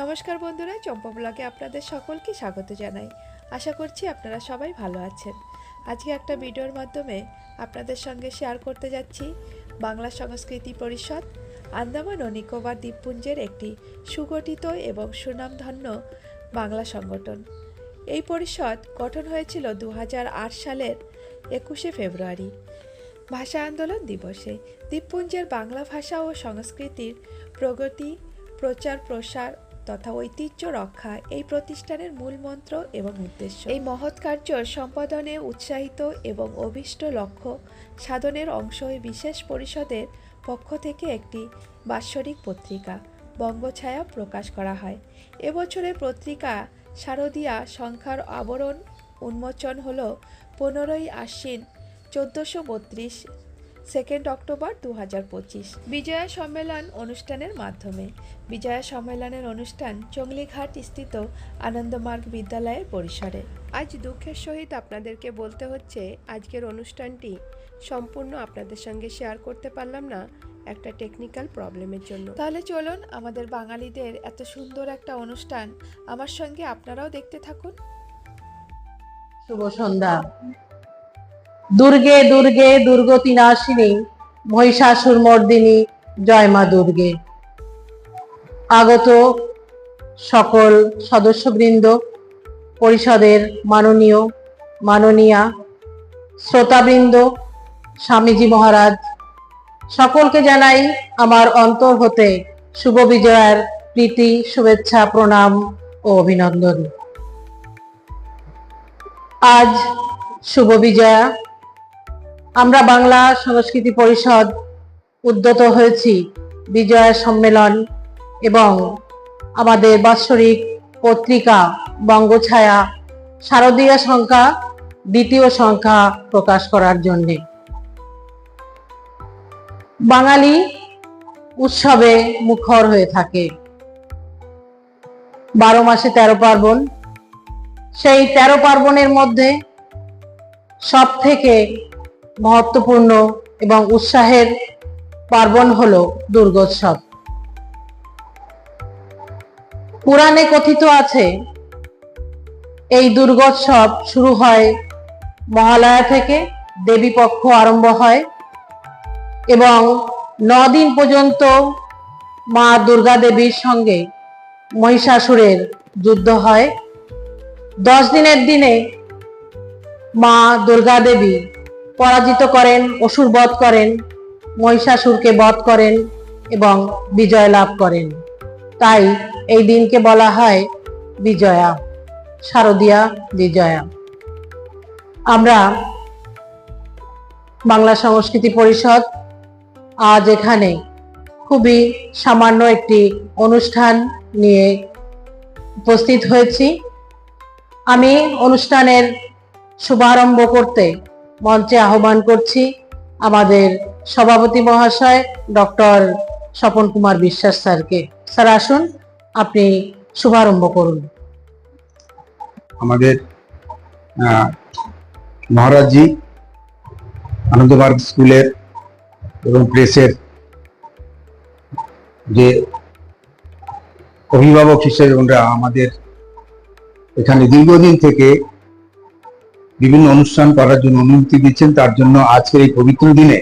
নমস্কার বন্ধুরা, চম্পা ব্লগে আপনাদের সকলকে স্বাগত জানাই। আশা করছি আপনারা সবাই ভালো আছেন। আজকে একটা ভিডিওর মাধ্যমে আপনাদের সঙ্গে শেয়ার করতে যাচ্ছি বাংলা সংস্কৃতি পরিষদ, আন্দামান ও নিকোবর দ্বীপপুঞ্জের একটি সুগঠিত এবং সুনামধন্য বাংলা সংগঠন। এই পরিষদ গঠন হয়েছিল দু হাজার আট সালের একুশে ফেব্রুয়ারি। ভাষা আন্দোলন দিবসে দ্বীপপুঞ্জের বাংলা ভাষা ও সংস্কৃতির প্রগতি প্রচার প্রসার তথা ঐতিহ্য রক্ষা এই প্রতিষ্ঠানের মূল মন্ত্র এবং উদ্দেশ্য। এই মহৎ কার্য সম্পাদনে উৎসাহিত এবং অভিষ্ট লক্ষ্য সাধনের অংশ বিশেষ পরিষদের পক্ষ থেকে একটি বাৎসরিক পত্রিকা, বঙ্গছায়া প্রকাশ করা হয়। এবছরের পত্রিকা শারদীয়া সংখ্যার আবরণ উন্মোচন হল পনেরোই আশ্বিন চোদ্দোশো বত্রিশ সেকেন্ড অক্টোবর দু হাজার পঁচিশ। বিজয়া সম্মেলন অনুষ্ঠানের মাধ্যমে। বিজয়া সম্মেলনের অনুষ্ঠান চংলিঘাট স্থিত আনন্দমার্গ বিদ্যালয়ের পরিসরে। আজ দুঃখের সহিত আপনাদেরকে বলতে হচ্ছে, আজকের অনুষ্ঠানটি সম্পূর্ণ আপনাদের সঙ্গে শেয়ার করতে পারলাম না, একটা টেকনিক্যাল প্রবলেমের জন্য। তাহলে চলুন, আমাদের বাঙালিদের এত সুন্দর একটা অনুষ্ঠান আমার সঙ্গে আপনারাও দেখতে থাকুন। শুভ সন্ধ্যা। দুর্গে দুর্গে দুর্গতি নাশিনী মহিষাসুর মর্দিনী, জয় মা দুর্গে। আগত সকল সদস্যবৃন্দ, পরিষদের মাননীয়, মাননীয়া, শ্রোতাবৃন্দ, স্বামীজি মহারাজ, সকলকে জানাই আমার অন্তর হতে শুভ বিজয়ার প্রীতি, শুভেচ্ছা, প্রণাম ও অভিনন্দন। আজ শুভ বিজয়া। আমরা বাংলা সংস্কৃতি পরিষদ উদ্যত হয়েছি বিজয়া সম্মেলন এবং আমাদের বাৎসরিক পত্রিকা বঙ্গছায়া শারদীয় সংখ্যা, দ্বিতীয় সংখ্যা প্রকাশ করার জন্যে। বাঙালি উৎসবে মুখর হয়ে থাকে। বারো মাসে তেরো পার্বণ। সেই তেরো পার্বণের মধ্যে সব থেকে মহত্বপূর্ণ এবং উৎসাহের পার্বণ হল দুর্গোৎসব। পুরাণে কথিত আছে, এই দুর্গোৎসব শুরু হয় মহালয়া থেকে দেবী পক্ষ আরম্ভ হয় এবং দিন পর্যন্ত মা দুর্গা দেবীর সঙ্গে মহিষাসুরের যুদ্ধ হয়। দশ দিনের দিনে মা দুর্গা দেবী পরাজিত করেন, অসুর বধ করেন, মহিষাসুরকে বধ করেন এবং বিজয় লাভ করেন। তাই এই দিনকে বলা হয় বিজয়া, শারদীয়া বিজয়া। আমরা বাংলা সংস্কৃতি পরিষদ আজ এখানে খুবই সামান্য একটি অনুষ্ঠান নিয়ে উপস্থিত হয়েছি। আমি অনুষ্ঠানের শুভারম্ভ করতে মঞ্চে আহ্বান করছি আমাদের সভাপতি মহাশয় ডক্টর স্বপন কুমার বিশ্বাস স্যারকে। স্যার, আসুন, আপনি শুভারম্ভ করুন। আমাদের মহারাজজি আনন্দমার্গ স্কুলের এবং প্রেসের যে অভিভাবক হিসেবে ওনারা আমাদের এখানে দীর্ঘদিন থেকে বিভিন্ন অনুষ্ঠান করার জন্য অনুমতি দিচ্ছেন। তার জন্য আজকের এই পবিত্র দিনে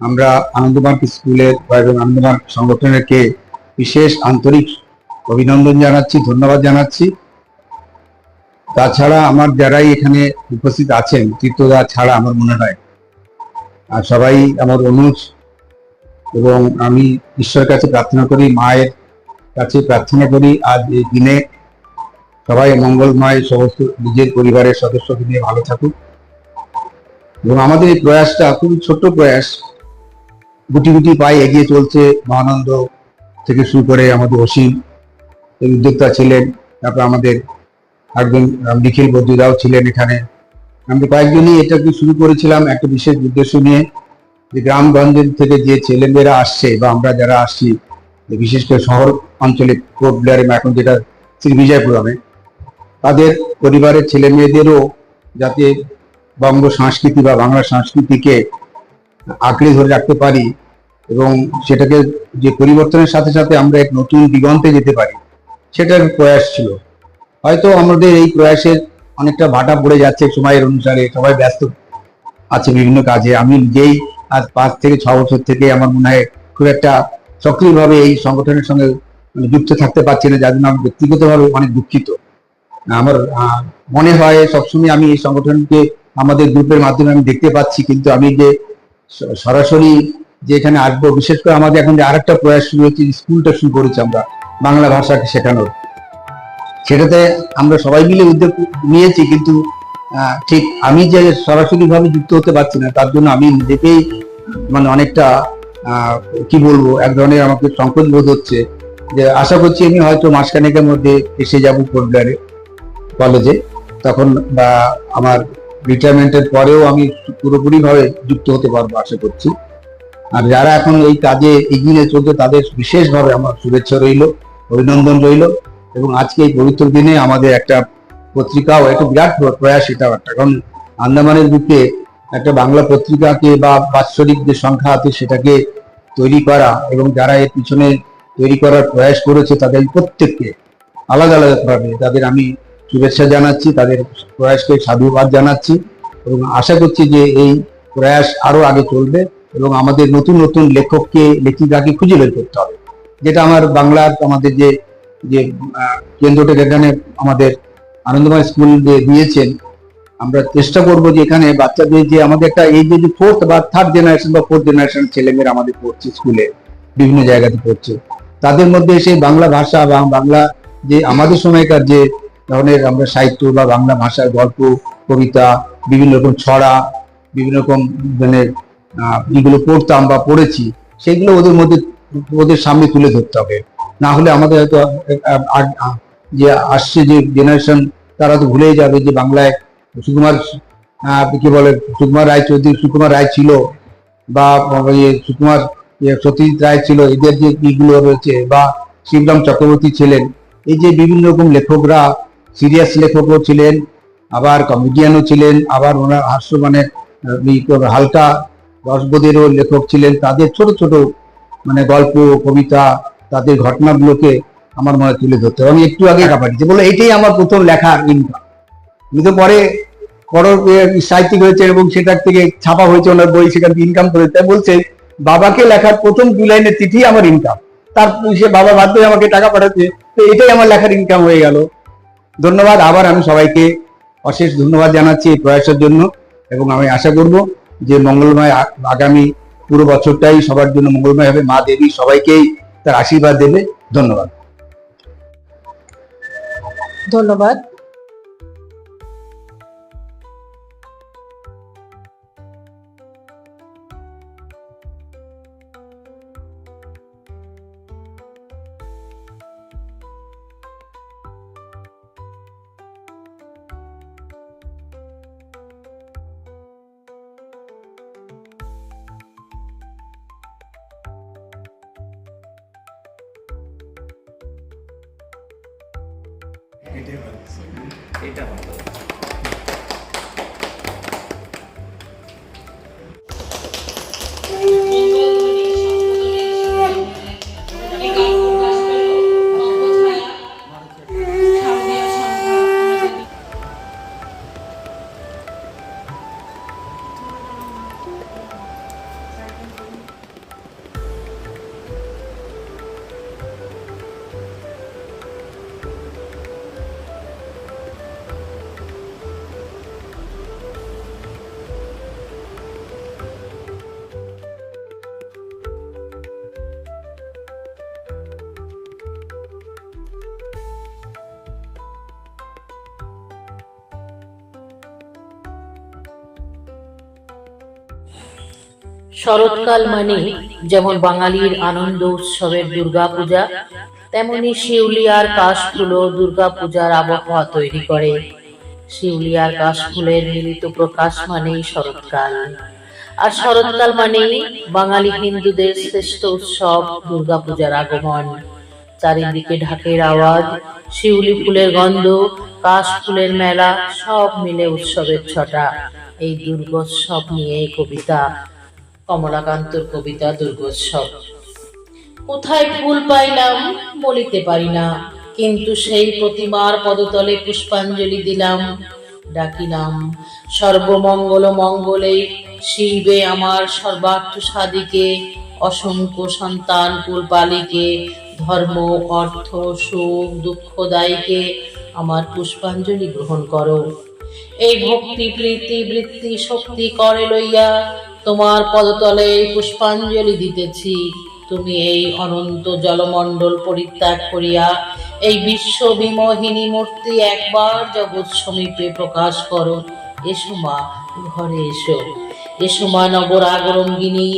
আমরা আনন্দমার্গ স্কুলের এবং আনন্দমার্গ সংগঠনেরকে বিশেষ আন্তরিক অভিনন্দন জানাচ্ছি, ধন্যবাদ জানাচ্ছি। তাছাড়া আমার যারাই এখানে উপস্থিত আছেন, তীর্থদা ছাড়া আমার মনে হয়, আর সবাই আমার অনুজ এবং আমি ঈশ্বরের কাছে প্রার্থনা করি, মায়ের কাছে প্রার্থনা করি, আজ এই দিনে সবাই মঙ্গলময় সমস্ত নিজের পরিবারের সদস্যকে নিয়ে ভালো থাকুক। এবং আমাদের এই প্রয়াসটা খুবই ছোট্ট প্রয়াস। গুটি গুটি পায়ে এগিয়ে চলছে মহানন্দ থেকে শুরু করে আমাদের অসীম। এই উদ্যোক্তা ছিলেন, তারপর আমাদের একজন নিখিল বদ্রুদাও ছিলেন এখানে। আমরা কয়েকজনই এটাকে শুরু করেছিলাম, একটা বিশেষ উদ্দেশ্য নিয়ে। যে গ্রামগঞ্জের থেকে যে ছেলেমেয়েরা আসছে বা আমরা যারা আসছি, বিশেষ করে শহর অঞ্চলে ব্লেয়ারে এখন যেটা শ্রী বিজয়পুরমে তাদের পরিবারের ছেলে মেয়েদেরও যাতে বঙ্গ সংস্কৃতি বা বাংলা সংস্কৃতিকে আঁকড়ে ধরে রাখতে পারি এবং সেটাকে যে পরিবর্তনের সাথে সাথে আমরা এক নতুন দিগন্তে যেতে পারি, সেটার প্রয়াস ছিল। হয়তো আমাদের এই প্রয়াসের অনেকটা ভাটা পড়ে যাচ্ছে সময়ের অনুসারে, সবাই ব্যস্ত আছে বিভিন্ন কাজে। আমি নিজেই আজ পাঁচ থেকে ছ বছর থেকে আমার মনে হয় খুব একটা সক্রিয়ভাবে এই সংগঠনের সঙ্গে মানে যুক্ত থাকতে পারছি না, যার জন্য আমি ব্যক্তিগতভাবে অনেক দুঃখিত। আমার মনে হয় সবসময় আমি এই সংগঠনকে আমাদের গ্রুপের মাধ্যমে আমি দেখতে পাচ্ছি, কিন্তু আমি যে সরাসরি যে এখানে আসব, বিশেষ করে আমাদের এখন যে আরেকটা প্রয়াস শুরু হচ্ছে স্কুলটা শুরু করেছি আমরা বাংলা ভাষাকে শেখানোর। সেটাতে আমরা সবাই মিলে উদ্যোগ নিয়েছি, কিন্তু ঠিক আমি যে সরাসরি ভাবে যুক্ত হতে পারছি না, তার জন্য আমি নিজেকেই মানে অনেকটা কি বলব, এক ধরনের আমাকে সংকোচ বোধ হচ্ছে। যে আশা করছি আমি হয়তো মাসখানেকের মধ্যে এসে যাব কোটগারে কলেজে তখন বা আমার রিটায়ারমেন্টের পরেও আমি পুরোপুরি ভাবে যুক্ত হতে পারব আশা করছি। আর যারা এখন এই কাজে এগিয়ে চলছে, তাদের বিশেষভাবে আমার শুভেচ্ছা রইল, অভিনন্দন রইল এবং আজকে এই পবিত্র দিনে আমাদের একটা পত্রিকাও, একটা বিরাট প্রয়াস এটাও একটা। কারণ আন্দামানের বুকে একটা বাংলা পত্রিকাকে বা বাৎসরিক যে সংখ্যা আছে, সেটাকে তৈরি করা এবং যারা এর পিছনে তৈরি করার প্রয়াস করেছে, তাদের প্রত্যেককে আলাদা আলাদা ভাবে তাদের আমি শুভেচ্ছা জানাচ্ছি, তাদের প্রয়াসকে সাধুবাদ জানাচ্ছি এবং আশা করছি যে এই প্রয়াস আরও আগে চলবে এবং আমাদের নতুন নতুন লেখককে, লেখিকাকে খুঁজে বের করতে হবে। যেটা আমার বাংলার আমাদের যে যে কেন্দ্রটা যেখানে আমাদের আনন্দময় স্কুল যে দিয়েছেন, আমরা চেষ্টা করব যে এখানে বাচ্চাদের যে আমাদের একটা এই যে ফোর্থ বা থার্ড জেনারেশন বা ফোর্থ জেনারেশন ছেলেমেয়েরা আমাদের পড়ছে স্কুলে, বিভিন্ন জায়গাতে পড়ছে, তাদের মধ্যে সেই বাংলা ভাষা বা বাংলা যে আমাদের সময়কার যে ধরনের আমরা সাহিত্য বা বাংলা ভাষার গল্প, কবিতা, বিভিন্ন রকম ছড়া, বিভিন্ন রকম মানে যেগুলো পড়তাম বা পড়েছি, সেগুলো ওদের মধ্যে, ওদের সামনে তুলে ধরতে হবে। না হলে আমাদের হয়তো যে আসছে যে জেনারেশন তারা তো ভুলেই যাবে যে বাংলায় সুকুমার কি বলে, সুকুমার রায় চৌধুরী, সুকুমার রায় ছিল বা ইয়ে সুকুমার ইয়ে সত্যজিৎ রায় ছিল, এদের যে ইগুলো রয়েছে বা শিবরাম চক্রবর্তী ছিলেন, এই যে বিভিন্ন রকম লেখকরা সিরিয়াস লেখকও ছিলেন আবার কমেডিয়ানও ছিলেন আবার ওনার হাস্য মানে হালকা রসবোধেরও লেখক ছিলেন। তাদের ছোট ছোট মানে গল্প কবিতা তাদের ঘটনাগুলোকে আমার মনে তুলে ধরতে হবে। আমি একটু আগে কাপাচ্ছি বলে এইটাই আমার প্রথম লেখার ইনকাম আমি তো পরে বড় সাহিত্যিক হয়েছে এবং সেটার থেকে ছাপা হয়েছে ওনার বই সেখান থেকে ইনকাম করে তাই বলছে বাবাকে লেখার প্রথম দু লাইনের চিঠি আমার ইনকাম তার সে বাবা বাধ্য আমাকে টাকা পাঠাচ্ছে। তো এটাই আমার লেখার ইনকাম হয়ে গেল। ধন্যবাদ। আবার আমি সবাইকে অশেষ ধন্যবাদ জানাচ্ছি এই প্রয়াসের জন্য এবং আমি আশা করব যে মঙ্গলময় আগামী পুরো বছরটাই সবার জন্য মঙ্গলময় হবে। মা দেবী সবাইকেই তার আশীর্বাদ দেবে। ধন্যবাদ। ধন্যবাদ। এটা ভালো শরৎকাল মানে যেমন বাঙালির আনন্দ উৎসবের দুর্গাপূজা, তেমনি শিউলিয়ার কাশফুলও দুর্গাপূজার আবহাওয়া তৈরি করে। শিউলিয়ার কাশফুলের মিলিত প্রকাশ মানেই শরৎকাল। আর শরৎকাল মানেই বাঙালি হিন্দুদের শ্রেষ্ঠ উৎসব দুর্গাপূজার আগমন। চারিদিকে ঢাকের আওয়াজ, শিউলি ফুলের গন্ধ কাশ ফুলের মেলা সব মিলে উৎসবের ছটা। এই দুর্গোৎসব নিয়ে কবিতা, কমলাকান্তর কবিতা দুর্গোৎসব। কোথায় ফুল পাইলাম বলিতে পারি না, কিন্তু সেই প্রতিমার পদতলে পুষ্পাঞ্জলি দিলাম। ডাকিলাম, সর্বমঙ্গল মঙ্গলে শিবে আমার সর্বার্থ সাদিকে অসংখ্য সন্তান কুলপালিকে, ধর্ম, অর্থ, সুখ দুঃখদায়ীকে আমার পুষ্পাঞ্জলি গ্রহণ করো। এই ভক্তি, প্রীতি, বৃত্তি, শক্তি করে লইয়া তোমার পদতলে এই পুষ্পাঞ্জলি দিতেছি। তুমি এই অনন্ত জলমণ্ডল পরিত্যাগ করিয়া এই বিশ্ব বিমোহিনী মূর্তি একবার জগৎ সমীপে প্রকাশ করো। এসো মা, ঘরে এসো। এসো মা নবরাগরঙ্গিনী,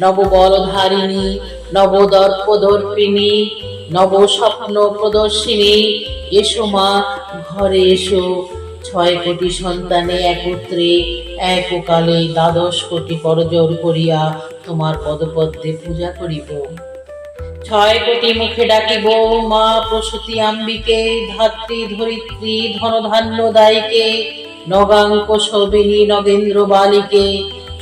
নববলধারিণী, নবদর্পদর্পিণী নব স্বপ্ন প্রদর্শিনী এসো মা, ঘরে এসো। ছয় কোটি সন্তানে একত্রে এককালে দ্বাদশ কোটি করজোর করিয়া তোমার পদপদ্মে পূজা করিব। ছয় কোটি মুখে ডাকিব, মা প্রসূতি আম্বিকে, ধাত্রী ধরিত্রী ধনধান্য দায়ীকে নগাঙ্ক সবিনী নগেন্দ্র বালিকে,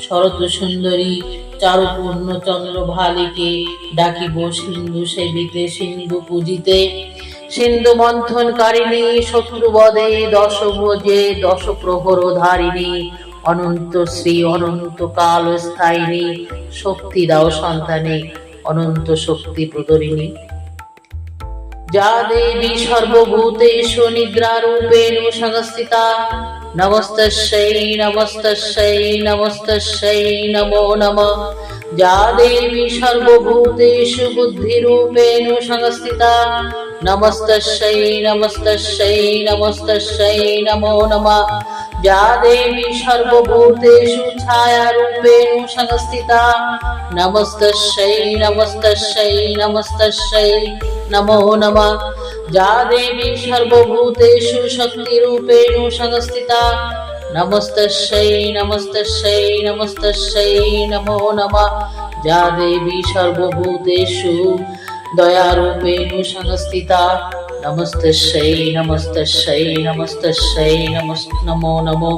শরৎ সুন্দরী চারুপূর্ণ চন্দ্র ভালিকে ডাকিব সিন্ধু সেবিতে, সিন্ধু পূজিতে। সিন্ধু মন্থন কারিণী শত্রুবদে দশ ভোজে দশ প্রহর ধারিণী, অনন্ত শ্রী, অনন্ত কাল স্থায়িনী। শক্তি দাও সন্তানে, অনন্ত শক্তি প্রদরিণী। যা দেবী সর্বভূতে সর্বভূতেষু নিদ্রারূপেণ সংস্থিতা নমস্তস্যৈ নমস্তস্যৈ নমস্তস্যৈ নমো নমঃ যা দেবী সর্বভূতেষু বুদ্ধিরূপেণ সংস্থিতা নমস্তস্যৈ নমস্তস্যৈ নমস্তস্যৈ নমো নমঃ যা দেবী সর্বভূতেষু ছায়ারূপেণ সংস্থিতা নমস্তস্যৈ নমস্তস্যৈ নমস্তস্যৈ নমো নমঃ যা দেবী সর্বভূতেষু শক্তিরূপেণ সংস্থিতা নমস্তস্যৈ নমস্তস্যৈ নমস্তস্যৈ, নমো নমঃ। যা দেবী সর্বভূতেষু দয়ারূপেণ সংস্থিতা নমস্তস্যৈ নমস্তস্যৈ নমস্তস্যৈ, নমস, নমো নমো।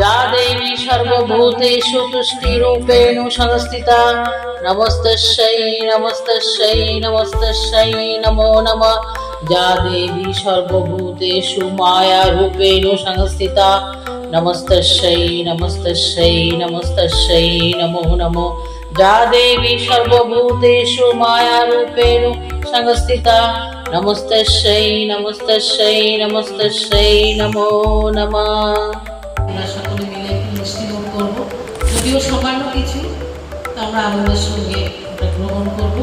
যা দেবী সর্বভূতেষু তুষ্টিরূপেণ সংস্থিতা নমস্তস্যৈ নমস্তস্যৈ নমস্তস্যৈ, নমো নমঃ। যা দেবী সর্বভূতেষু মায়ারূপেণ সংস্থিতা নমস্তস্যৈ নমস্তস্যৈ নমস্তস্যৈ, নমো নমো। যা দেবী সর্বভূতেষু মায়ারূপেণ সংস্থিতা নমস্তস্যৈ নমস্তস্যৈ নমস্তস্যৈ, নমো, নমঃ। আমরা সকলে মিলে মিষ্টি মুখ করব। যদিও সামান্য কিছু, তা আমরা আনন্দের সঙ্গে গ্রহণ করব।